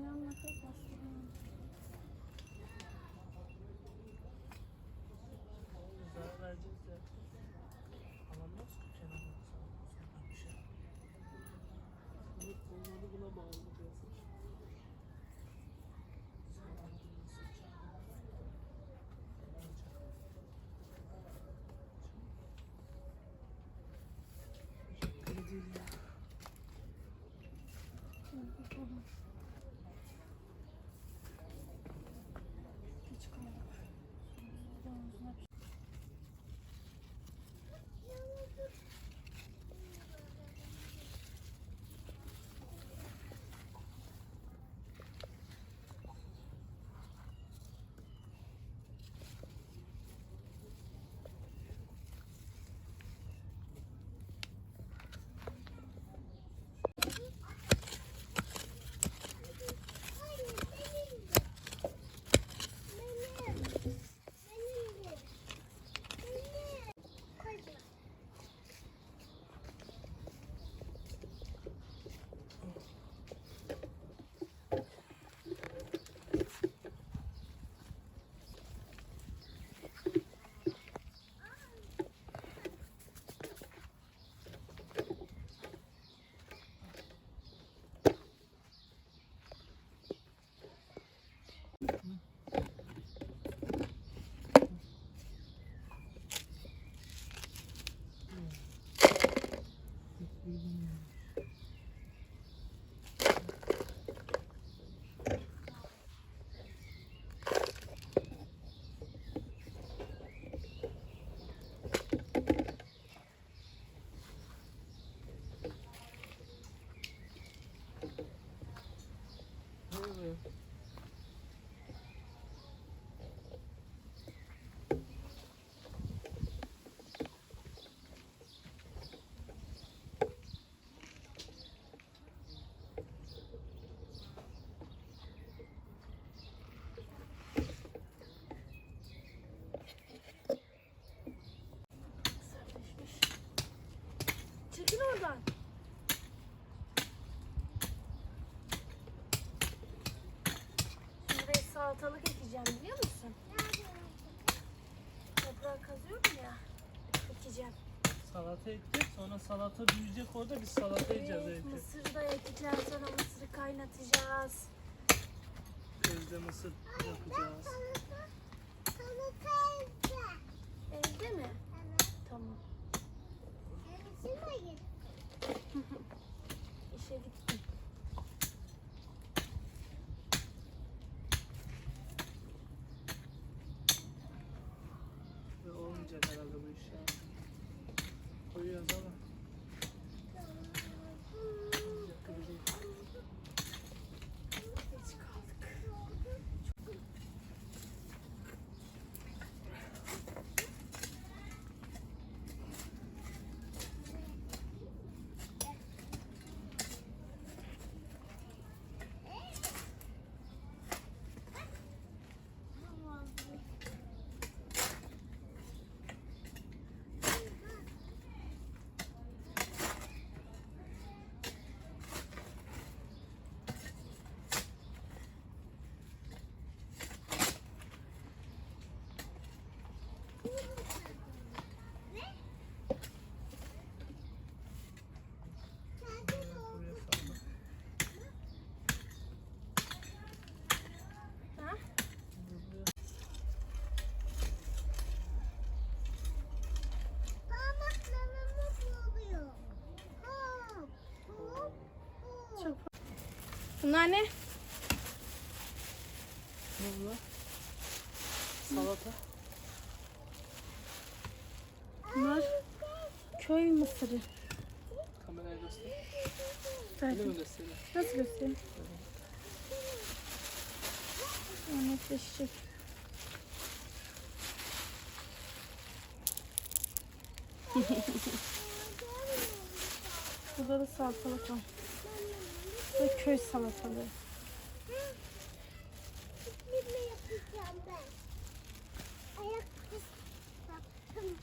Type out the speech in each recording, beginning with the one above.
Ayağımla çok bastırıyorum. Zarar verecek de. Alamaz ki kenara. Sonra bir şey. Evet, onları buna bağlı diyorsun. Evet. Sertleşmiş. Çekil oradan. Şimdi buraya salatalık ekeceğim biliyor musun? Toprağı kazıyorum ya. Ekeceğim. Salata ektik sonra salata büyüyecek orada biz salata yiyeceğiz Evet, evde. mısır da ektikten sonra mısırı kaynatacağız. Evde mısır yapacağız. Evde mi? Tamam. İşe gittim. Ve olmayacak herhalde bu iş ya. Koyuyoruz ama. olmayacak gibi değil. Geç kaldık. Buraya salla. Ha? Buraya Çok. Bunlar ne? Ne bu? Salata. Bunlar köy mısırı. Kameraya göster. Öyle Zaten. mi gösteriyor? Nasıl göstereyim? Netleşecek. Burada da salatalık var. Bu köy salatalığı. Ne yapacağım ben? Ayak yaptım.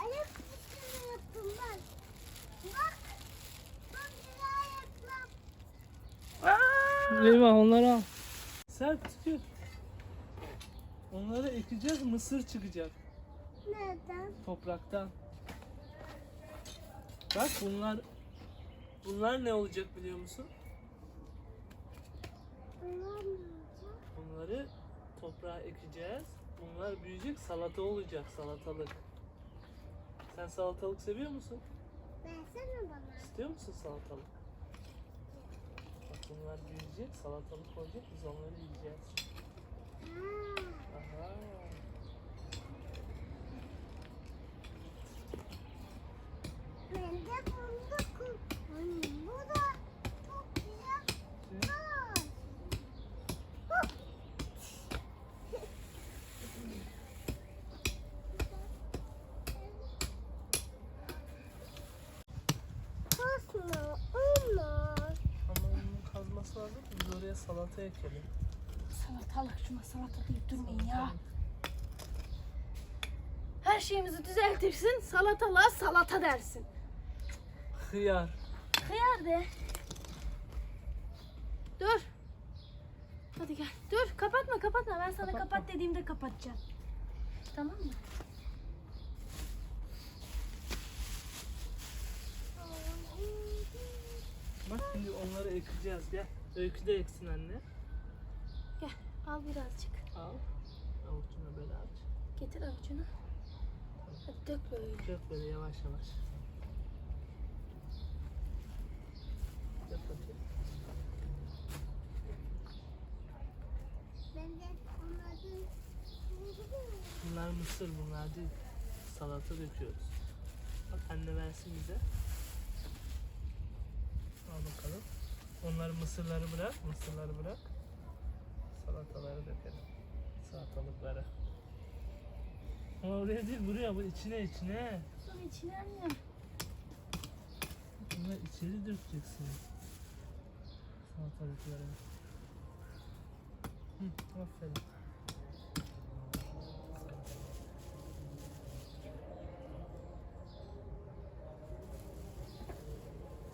Ayak fıstığını yaptım ben. Bak. Bak. Eyvah onları al. Sert tutuyor. Onları ekeceğiz mısır çıkacak Nereden? topraktan. Bak bunlar bu Bunlar ne olacak biliyor musun? Bunları toprağa ekeceğiz. Bunlar büyüyecek salata olacak salatalık. Sen salatalık seviyor musun? Versene bana. İstiyor musun salatalık? Bak bunlar büyüyecek salatalık olacak biz onları yiyeceğiz. Ha. Aha. Ben de bunu kullanayım. Bu da çok güzel. Aa. Hop. Kasma, olmaz. Ama onun kazması lazım. Biz oraya salata ekelim. Salatalık şuna salata deyip durmayın ya. Her şeyimizi düzeltirsin, salatalığa salata dersin. Hıyar. Hıyar de. Dur. Hadi gel. Dur kapatma kapatma. Ben sana Kapatma. kapat dediğimde kapatacağım. Tamam mı? Bak şimdi onları ekeceğiz. Gel. Öykü de eksin anne. Gel al birazcık. Al. Avucuna böyle aç. Getir avucunu. Hadi dök böyle. Dök böyle yavaş yavaş. Dök bakayım. Ben de onları Bunlar mısır bunlar değil. Salata döküyoruz. Bak anne versin bize. Al bakalım. Onları mısırları bırak. Mısırları bırak. Salataları dökelim. Salatalıkları. Ama oraya değil buraya bu içine içine. Dur içine anne. Bunları içeri dökeceksin. Salatalıkları. Hı, aferin.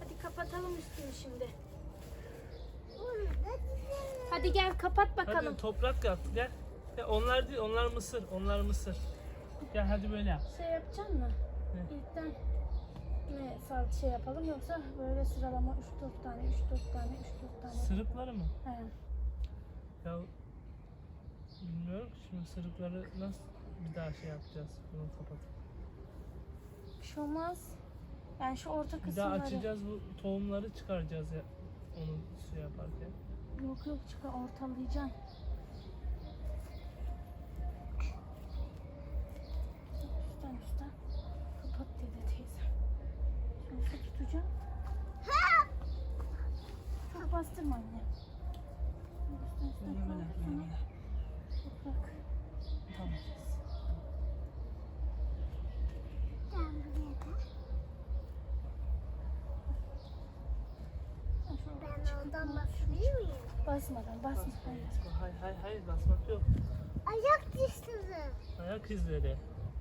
Hadi kapatalım üstünü şimdi. Hadi gel kapat bakalım. Hadi toprak yap gel. Ya onlar değil onlar mısır. Onlar mısır. Gel hadi böyle yap. Şey yapacaksın mı? Ne? İlkten ne salt şey yapalım yoksa böyle sıralama 3-4 tane 3-4 tane 3-4 tane. Sırıkları mı? He. Ya bilmiyorum ki şimdi sırıkları nasıl bir daha şey yapacağız bunu kapatıp. Bir şey olmaz. Yani şu orta Bir daha kısımları. açacağız bu tohumları çıkaracağız ya onu şey yaparken. Yok yok çıkar ortalayacaksın. Üstten üstten. Kapat dedi teyze. Şimdi şu tutacağım. Çok bastırma anne. Üstten üstten Böyle böyle koy, böyle sonra böyle. Toprak. Tamam. Ben buraya da. Ha, şu Ben çıkıp ondan ne- basmıyor muyum? Basmadan basma. Hayır. Hayır hayır hayır basmak yok. Ayak dişleri. Ayak izleri.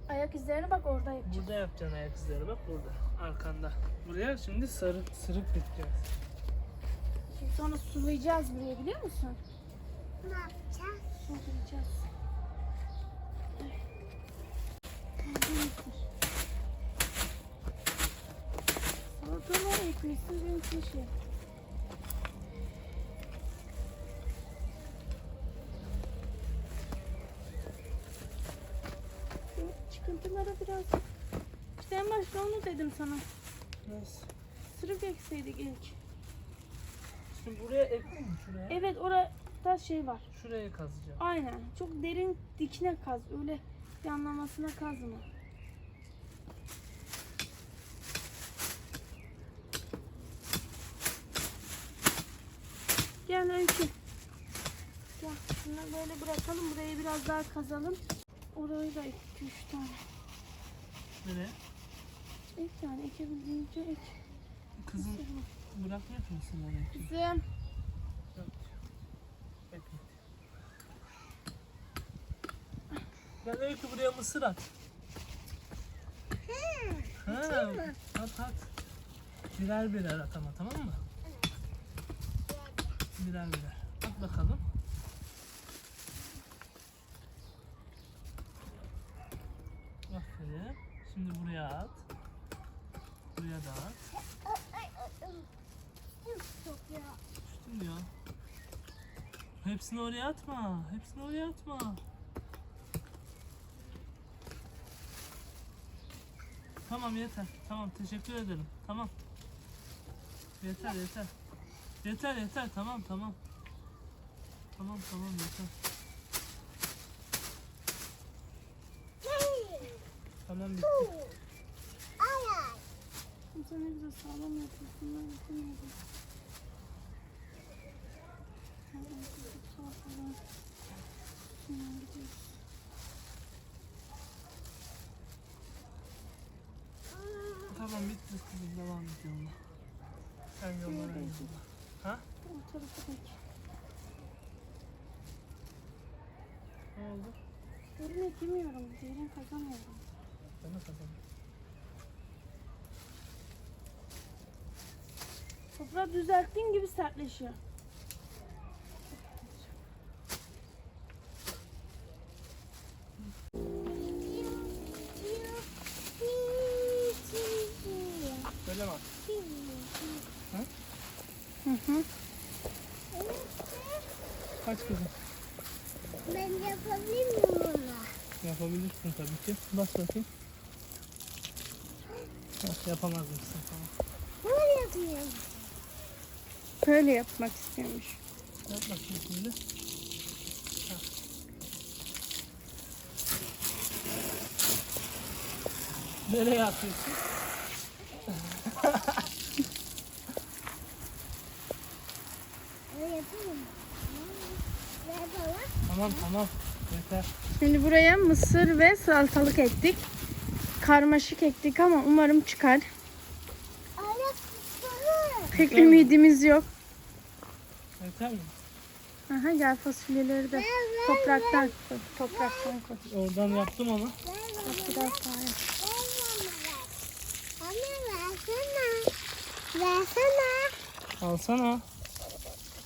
Ayak izlerini bak orada yapacağız. Burada yapacaksın ayak izleri bak burada. Arkanda. Buraya şimdi sarı sırık dökeceğiz. Şimdi sonra sulayacağız buraya biliyor musun? Ne yapacağız? Sulayacağız. Salatalar ekmişsin benim için şey. Çıkıntılara biraz işte en başta onu dedim sana. Nasıl? Sırık ekseydik ilk. Şimdi buraya ekleyeyim mi şuraya? Evet orada şey var. Şuraya kazacağım. Aynen. Çok derin dikine kaz. Öyle yanlamasına kazma. Gel Öykü. Gel. Şunları böyle bırakalım. Burayı biraz daha kazalım. Orayı da ek. 2 3 tane. Nereye? Ek tane. Ekebildiğince ek. Kızım bırakmıyor musun oraya? Kızım. Gel Öykü buraya mısır at. Ha, at at. Birer birer at ama tamam mı? Birer birer. At bakalım. Aferin. Şimdi buraya at. Buraya da at. Düştüm ya. Hepsini oraya atma. Hepsini oraya atma. Tamam yeter. Tamam teşekkür ederim. Tamam. Yeter yeter. Yeter yeter tamam tamam. Tamam tamam yeter. Tamam bitti. Ay ay. Sen ne güzel sağlam yapıyorsun. Ben yapamıyorum. Tamam bitti. Kızım devam et yoluna. Sen ben yoluna. Ha? O tarafa geç. Ne oldu? Yerine girmiyorum. Yerine kazanmıyorum. De kazandım. Toprağı düzelttiğin gibi sertleşiyor. Söyle bak. Hı hı. Kaç kızım? Ben yapabilir miyim bunu? Yapabilirsin tabii ki. Bas bakayım. Heh, yapamaz mısın? Tamam. Böyle yapıyorum. Böyle yapmak istiyormuş. Yap bakayım şimdi. Nereye atıyorsun? Böyle yapayım mı? Ver. Tamam tamam. Yeter. Şimdi buraya mısır ve salatalık ektik. Karmaşık ektik ama umarım çıkar. Pek Güzel mi? ümidimiz yok. Yeter mi? Aha gel fasulyeleri de topraktan koy. Topraktan koy. Oradan yaptım onu. Bak biraz daha yap. versene. Versene. Alsana.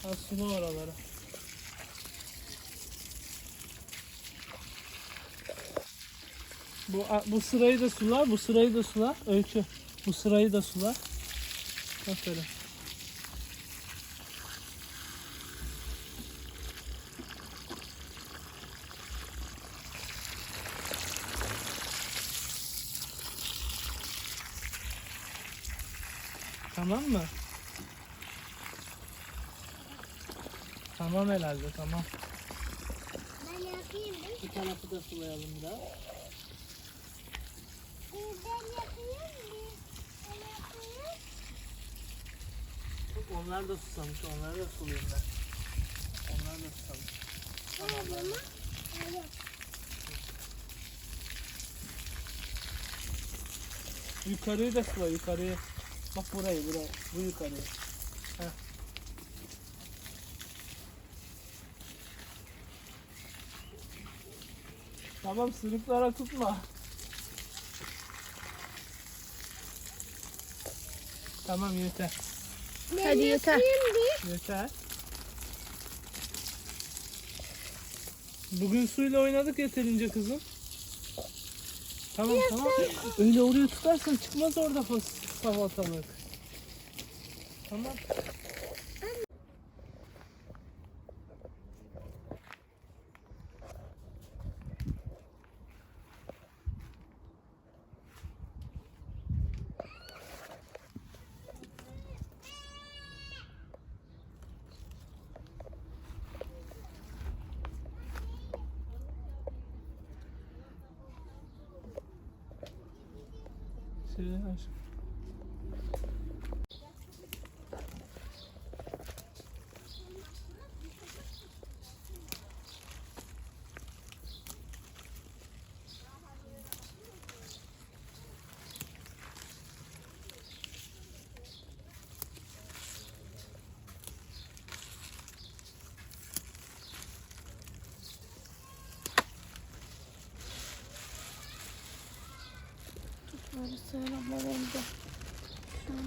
Al sulu oraları. Bu, bu sırayı da sular, bu sırayı da sular. Öykü. Bu sırayı da sular. Öyle. Tamam mı? Tamam herhalde tamam. Ben yapayım mı? Bu tarafı da sulayalım biraz. Onlar da susamış, onları da sulayayım ben. Onlar da susamış. Bana. Evet. Yukarıyı da sula, yukarıyı. Bak burayı, burayı. Bu yukarıyı. Heh. Tamam, sırıklara tutma. Tamam yeter. Ben Hadi yeter. Yeter. Bugün suyla oynadık yeterince kızım. Tamam tamam. Öyle oraya tutarsan çıkmaz orada fas salatalık. Tamam. Şöyle aç. Böyle sığınaklar oldu. Tamam.